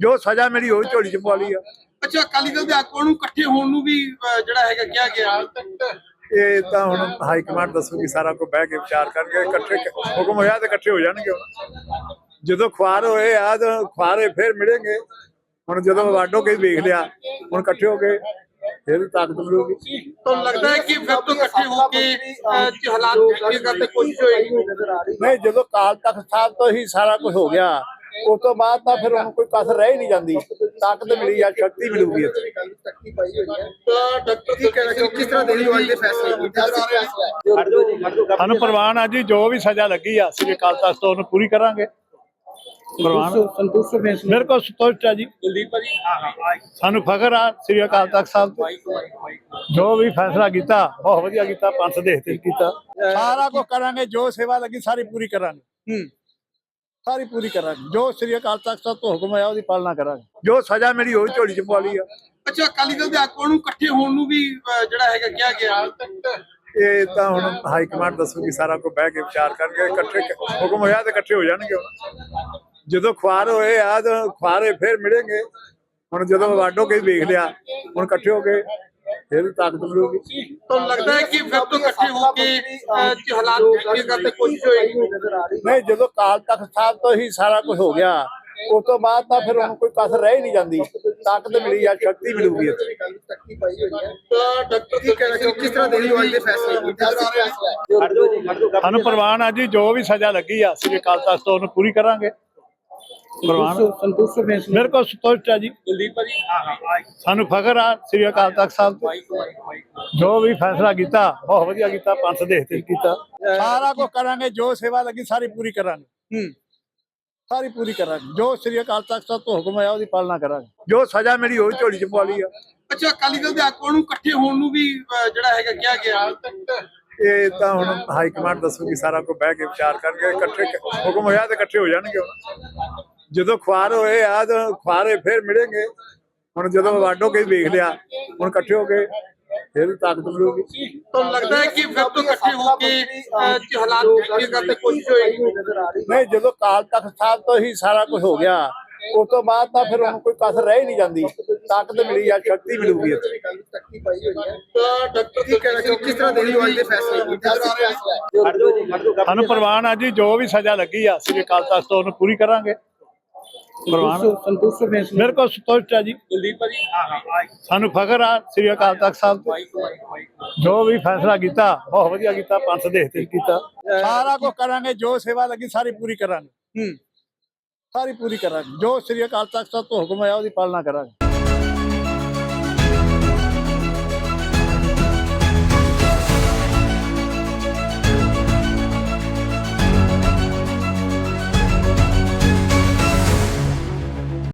ਜੋ ਸਜ਼ਾ ਮੇਰੀ ਹੋਈ ਝੋਲੀ ਚ ਪਵਾ ਲਈ ਆ। ਅੱਛਾ ਅਕਾਲੀ ਦਲ ਦੇ ਆਗੂਆਂ ਨੂੰ ਇਕੱਠੇ ਹੋਣ ਨੂੰ ਵੀ ਅਹ, ਜਿਹੜਾ ਹੈਗਾ ਕਿਹਾ ਗਿਆ? ਇਹ ਤਾਂ ਹੁਣ ਹਾਈ ਕਮਾਂਡ ਦੱਸੂਗੀ ਸਾਰਾ ਕੁਝ ਬਹਿ ਕੇ ਵਿਚਾਰ ਕਰਕੇ ਇਕੱਠੇ ਹੁਕਮ ਹੋਇਆ ਤੇ ਇਕੱਠੇ ਹੋ ਜਾਣਗੇ ਹੁਣ। ਜਦੋਂ ਖੁਆਰ ਹੋਏ ਆ ਤਾਂ ਖੁਆਰੇ ਫਿਰ ਮਿਲेंगे ਹੁਣ ਜਦੋਂ ਵਾਡੋ ਕੇ ਵੇਖ ਲਿਆ ਹੁਣ ਇਕੱਠੇ ਹੋ ਕੇ ਫਿਰ ਤਾਕਤ ਮਿਲੂਗੀ। ਤੁਹਾਨੂੰ ਲੱਗਦਾ ਹੈ ਕਿ ਫਿਰ ਤੋਂ ਇਕੱਠੇ ਹੋ ਕੇ ਅਹ, ਜੇ ਹਾਲਾਤ ਚੰਗੇ ਕਰਨ ਦੀ ਕੋਸ਼ਿਸ਼ ਹੋਏਗੀ ਨਹੀਂ ਜਦੋਂ ਕਾਲ ਤਖਤ ਸਾਹਿਬ ਤੋਂ ਹੀ ਸਾਰਾ ਕੁਝ ਹੋ ਗਿਆ ਉਸ ਤੋਂ ਬਾਅਦ ਤਾਂ ਫਿਰ ਹੁਣ ਕੋਈ ਕਸਰ ਰਹਿ ਹੀ ਨਹੀਂ ਜਾਂਦੀ। ਤਾਕਤ ਮਿਲੀ ਆ ਸ਼ਕਤੀ ਮਿਲੂਗੀ ਇੱਥੇ। ਤਾਂ ਡਾਕਟਰ ਕੀ ਕਹਿਣਾ ਚਾਹੋ ਕਿਸ ਤਰ੍ਹਾਂ ਦੇਖਦੇ ਹੋ ਅੱਜ ਦੇ ਫੈਸਲੇ? ਨੂੰ ਸਾਨੂੰ ਪ੍ਰਵਾਨ ਆ ਜੀ ਜੋ ਵੀ ਸਜ਼ਾ ਲੱਗੀ ਆ ਸ੍ਰੀ ਅਕਾਲ ਤਖਤ ਤੋਂ ਉਹਨੂੰ ਪੂਰੀ ਕਰਾਂਗੇ। ਪ੍ਰਵਾਨ। ਸੰਤੁਸ਼ਟ ਹੋ ਫੈਸਲੇ ਮੇਰੇ ਕੋਲ ਸੰਤੁਸ਼ਟ ਆ ਜੀ। ਕੁਲਦੀਪ ਭਾਜੀ? ਸਾਨੂੰ ਫਖਰ ਆ ਸ੍ਰੀ ਅਕਾਲ ਤਖਤ ਸਾਹਿਬ ਤੇ। ਜੋ ਵੀ ਫੈਸਲਾ ਕੀਤਾ ਬਹੁਤ ਵਧੀਆ ਕੀਤਾ ਪੰਥ ਦੇ ਹਿੱਤ ਕੀਤਾ। ਸਾਰਾ ਕੁਝ ਕਰਾਂਗੇ ਜੋ ਸੇਵਾ ਲੱਗੀ ਸਾਰੀ ਪੂਰੀ ਕਰਾਂਗੇ। ਹੂੰ। ਸਾਰੀ ਪੂਰੀ ਕਰਾਂਗੇ। ਜੋ ਸ੍ਰੀ ਅਕਾਲ ਤਖਤ ਸਾਹਿਬ ਤੋਂ ਹੁਕਮ ਆਇਆ ਉਹਦੀ ਪਾਲਣਾ ਕਰਾਂਗੇ। ਜੋ ਸਜ਼ਾ ਮੇਰੀ ਹੋਈ ਝੋਲੀ ਚ ਪਵਾ ਲਈ ਆ। ਅੱਛਾ ਅਕਾਲੀ ਦਲ ਦੇ ਆਗੂਆਂ ਨੂੰ ਇਕੱਠੇ ਹੋਣ ਨੂੰ ਵੀ ਅਹ, ਜਿਹੜਾ ਹੈਗਾ ਕਿਹਾ ਗਿਆ। ਇਹ ਤਾਂ ਹੁਣ ਹਾਈ ਕਮਾਂਡ ਦੱਸੂਗੀ ਸਾਰਾ ਕੁਝ ਬਹਿ ਕੇ ਵਿਚਾਰ ਕਰਕੇ ਇਕੱਠੇ ਹੁਕਮ ਹੋਇਆ ਤੇ ਇਕੱਠੇ ਹੋ ਜਾਣਗੇ ਹੁਣ। ਜਦੋਂ ਖੁਆਰ ਹੋਏ ਆ ਤਾਂ ਖੁਆਰੇ ਫਿਰ ਮਿਲेंगे ਹੁਣ ਜਦੋਂ ਵਾਡੋ ਕੇ ਵੇਖ ਲਿਆ ਹੁਣ ਇਕੱਠੇ ਹੋ ਕੇ ਫਿਰ ਤਾਕਤ ਮਿਲੂਗੀ। ਤੁਹਾਨੂੰ ਲੱਗਦਾ ਹੈ ਕਿ ਫਿਰ ਤੋਂ ਇਕੱਠੇ ਹੋ ਕੇ ਅਹ, ਜੇ ਹਾਲਾਤ ਚੰਗੇ ਕਰਨ ਦੀ ਕੋਸ਼ਿਸ਼ ਹੋਏਗੀ? ਨਹੀਂ ਜਦੋਂ ਕਾਲ ਤਖਤ ਸਾਹਿਬ ਤੋਂ ਹੀ ਸਾਰਾ ਕੁਝ ਹੋ ਗਿਆ ਉਸ ਤੋਂ ਬਾਅਦ ਤਾਂ ਫਿਰ ਹੁਣ ਕੋਈ ਕਸਰ ਰਹਿ ਹੀ ਨਹੀਂ ਜਾਂਦੀ। ਤਾਕਤ ਮਿਲੀ ਆ ਸ਼ਕਤੀ ਮਿਲੂਗੀ ਇੱਥੇ। ਤਾਂ ਡਾਕਟਰ ਕੀ ਕਹਿਣਾ ਚਾਹੋ ਕਿਸ ਤਰ੍ਹਾਂ ਦੇਖਦੇ ਹੋ ਅੱਜ ਦੇ ਫੈਸਲੇ ਨੂੰ ਸਾਨੂੰ ਪ੍ਰਵਾਨ ਆ ਜੀ ਜੋ ਵੀ ਸਜ਼ਾ ਲੱਗੀ ਆ ਸ੍ਰੀ ਅਕਾਲ ਤਖਤ ਤੋਂ ਉਹਨੂੰ ਪੂਰੀ ਕਰਾਂਗੇ। ਪ੍ਰਵਾਨ ਸੰਤੁਸ਼ਟ ਹੋ ਫੈਸਲੇ ਮੇਰੇ ਕੋਲ ਸੰਤੁਸ਼ਟ ਆ ਜੀ। ਕੁਲਦੀਪ ਭਾਜੀ? ਸਾਨੂੰ ਫਖਰ ਆ ਸ੍ਰੀ ਅਕਾਲ ਤਖਤ ਸਾਹਿਬ ਤੇ। ਜੋ ਵੀ ਫੈਸਲਾ ਕੀਤਾ ਬਹੁਤ ਵਧੀਆ ਕੀਤਾ ਪੰਥ ਦੇ ਹਿੱਤ 'ਚ ਕੀਤਾ। ਸਾਰਾ ਕੁਝ ਕਰਾਂਗੇ ਜੋ ਸੇਵਾ ਲੱਗੀ ਸਾਰੀ ਪੂਰੀ ਕਰਾਂਗੇ। ਹੂੰ। ਸਾਰੀ ਪੂਰੀ ਕਰਾਂਗੇ। ਜੋ ਸ੍ਰੀ ਅਕਾਲ ਤਖਤ ਸਾਹਿਬ ਤੋਂ ਹੁਕਮ ਆਇਆ ਉਹਦੀ ਪਾਲਣਾ ਕਰਾਂਗੇ। ਜੋ ਸਜ਼ਾ ਮੇਰੀ ਹੋਈ ਝੋਲੀ ਚ ਪਵਾ ਲਈ ਆ। ਅੱਛਾ ਅਕਾਲੀ ਦਲ ਦੇ ਆਗੂਆਂ ਨੂੰ ਇਕੱਠੇ ਹੋਣ ਨੂੰ ਵੀ ਅਹ, ਜਿਹੜਾ ਹੈਗਾ ਕਿਹਾ ਗਿਆ। ਇਹ ਤਾਂ ਹੁਣ ਹਾਈ ਕਮਾਂਡ ਦੱਸੂਗੀ ਸਾਰਾ ਕੁਝ ਬਹਿ ਕੇ ਵਿਚਾਰ ਕਰਕੇ ਇਕੱਠੇ ਹੁਕਮ ਹੋਇਆ ਤੇ ਇਕੱਠੇ ਹੋ ਜਾਣਗੇ ਹੁਣ। ਜਦੋਂ ਖੁਆਰ ਹੋਏ ਆ ਤਾਂ ਖੁਆਰੇ ਫਿਰ ਮਿਲेंगे ਹੁਣ ਜਦੋਂ ਵਾਡੋ ਕੇ ਵੇਖ ਲਿਆ ਹੁਣ ਇਕੱਠੇ ਹੋ ਕੇ ਫਿਰ ਤਾਕਤ ਮਿਲੂਗੀ। ਤੁਹਾਨੂੰ ਲੱਗਦਾ ਹੈ ਕਿ ਫਿਰ ਤੋਂ ਇਕੱਠੇ ਹੋ ਕੇ ਜੇ ਹਾਲਾਤ ਚੰਗੇ ਕਰਨ ਦੀ ਕੋਸ਼ਿਸ਼ ਹੋਏਗੀ? ਨਹੀਂ ਜਦੋਂ ਕਾਲ ਤਖਤ ਸਾਹਿਬ ਤੋਂ ਹੀ ਸਾਰਾ ਕੁਝ ਹੋ ਗਿਆ ਉਸ ਤੋਂ ਬਾਅਦ ਤਾਂ ਫਿਰ ਹੁਣ ਕੋਈ ਕਸਰ ਰਹਿ ਹੀ ਨਹੀਂ ਜਾਂਦੀ। ਤਾਕਤ ਮਿਲੀ ਆ ਸ਼ਕਤੀ ਮਿਲੂਗੀ ਤਾਂ ਡਾਕਟਰ ਕੀ ਕਹਿਣਾ ਚਾਹੋ ਕਿਸ ਤਰ੍ਹਾਂ ਦੇਖਦੇ ਹੋ ਅੱਜ ਦੇ ਫੈਸਲੇ ਸਾਨੂੰ ਪ੍ਰਵਾਨ ਆ ਜੀ ਜੋ ਵੀ ਸਜ਼ਾ ਲੱਗੀ ਆ ਸ੍ਰੀ ਅਕਾਲ ਤਖਤ ਤੋਂ ਉਹਨੂੰ ਪੂਰੀ ਕਰਾਂਗੇ। ਪ੍ਰਵਾਨ ਸੰਤੁਸ਼ਟ ਹੋ ਮੇਰੇ ਕੋਲ ਸੰਤੁਸ਼ਟ ਆ ਜੀ। ਕੁਲਦੀਪ ਭਾਜੀ ਸਾਨੂੰ ਫਖਰ ਆ ਸ੍ਰੀ ਅਕਾਲ ਤਖਤ ਸਾਹਿਬ ਤੇ। ਜੋ ਵੀ ਫੈਸਲਾ ਕੀਤਾ ਬਹੁਤ ਵਧੀਆ ਕੀਤਾ ਪੰਥ ਦੇ ਹਿੱਤ ਕੀਤਾ। ਸਾਰਾ ਕੁਝ ਕਰਾਂਗੇ ਜੋ ਸੇਵਾ ਲੱਗੀ ਸਾਰੀ ਪੂਰੀ ਕਰਾਂਗੇ। ਹੂੰ। ਸਾਰੀ ਪੂਰੀ ਕਰਾਂਗੇ। ਜੋ ਸ੍ਰੀ ਅਕਾਲ ਤਖਤ ਸਾਹਿਬ ਤੋਂ ਹੁਕਮ ਆਇਆ ਉਹਦੀ ਪਾਲਣਾ ਕਰਾਂਗੇ।